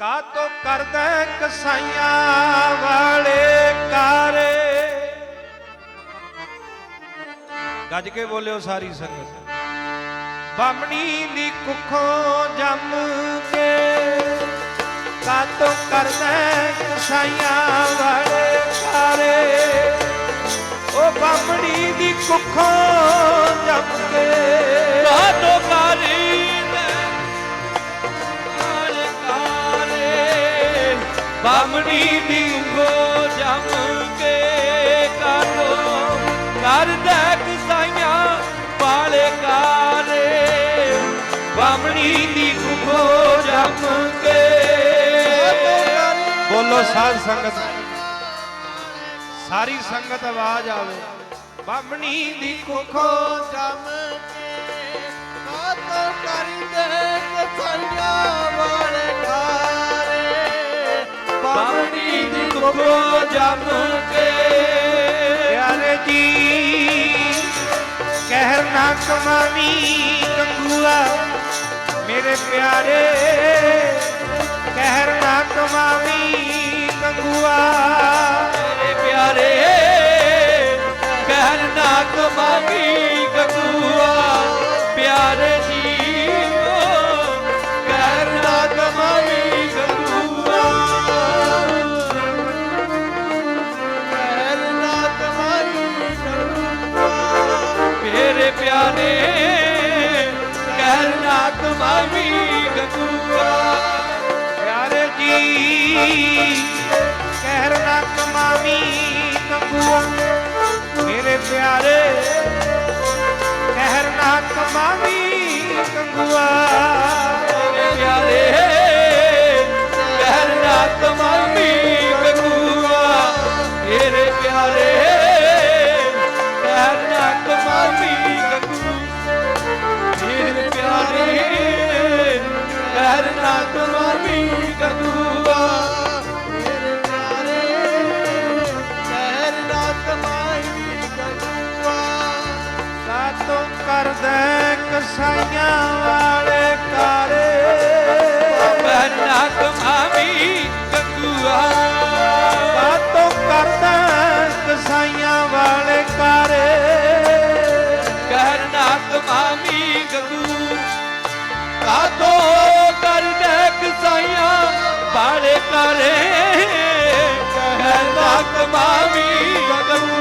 ਕਾ ਤੋ ਕਰਦਾ ਕਸਾਈਆਂ ਵਾਲੇ ਕਾਰੇ? ਗੱਜ ਕੇ ਬੋਲਿਓ ਸਾਰੀ ਸੰਗਤ। ਬਾਮਣੀ ਦੀ ਕੁੱਖੋਂ ਜੰਮ ਕੇ ਕਾ ਤੋ ਕਰਦਾ ਕਸਾਈਆਂ ਵਾਲੇ ਕਾਰੇ? ਉਹ ਬਾਮਣੀ ਦੀ ਕੁੱਖੋਂ ਜੰਮ ਕੇ ਬਾਮਣੀ ਦੀ ਉਂਗੋ ਜਮ ਕੇ ਕਾਟੋ ਕਰਦਾ ਕਸਾਈਆਂ ਵਾਲੇ ਕਾਰੇ। ਬਾਮਣੀ ਦੀ ਉਂਗੋ ਜਮ ਕੇ ਬੋਲੋ ਸਾਧ ਸੰਗਤ। ਸਾਰੀ ਸੰਗਤ ਆਵਾਜ਼ ਆਵੇ। ਬਾਮਣੀ ਦੀ ਕੁੱਖੋਂ ਜਮ ਕੇ ਕਾਤੋ ਕਰਦੇ ਕਸਾਈਆਂ ਬਾਮਣੀ ਦੀ ਉਂਗੋ ਜਮ ਕੇ ਪਿਆਰੇ ਜੀ ਕਹਿਰ ਨਾ ਕਮਾਵੀ ਗੰਗੂਆ ਮੇਰੇ ਪਿਆਰੇ ਪਿਆਰੇ ਕਹਿਣ ਨਾ ਕਮਾਵੀ ਗਗੂਆ। ਪਿਆਰੇ ਜੀ, ਕਹਿਰ ਨਾ ਕਮਾਵੀ ਗੰਗੂਆ। ਮੇਰੇ ਪਿਆਰੇ, ਕਹਿਰ ਨਾ ਕਮਾਵੀ ਗੰਗੂਆ। ਕਰਦੇ ਕਸਾਈਆਂ ਵਾਲੇ ਕਾਰੇ ਕਹਿਣ ਨਾ ਕਮਾਵੀ ਗਗੂਆ ਕਾਤੋਂ ਕਰਦਾ ਕਸਾਈਆਂ ਵਾਲੇ ਕਾਰੇ ਕਹਿਣ ਨਾ ਕਮਾਵੀ ਗਗੂ ਦੇ ਕਸਾਈਆਂ ਕਰੇ ਕਹਿਣ ਕਮਾਵੀ ਗਗੂਆ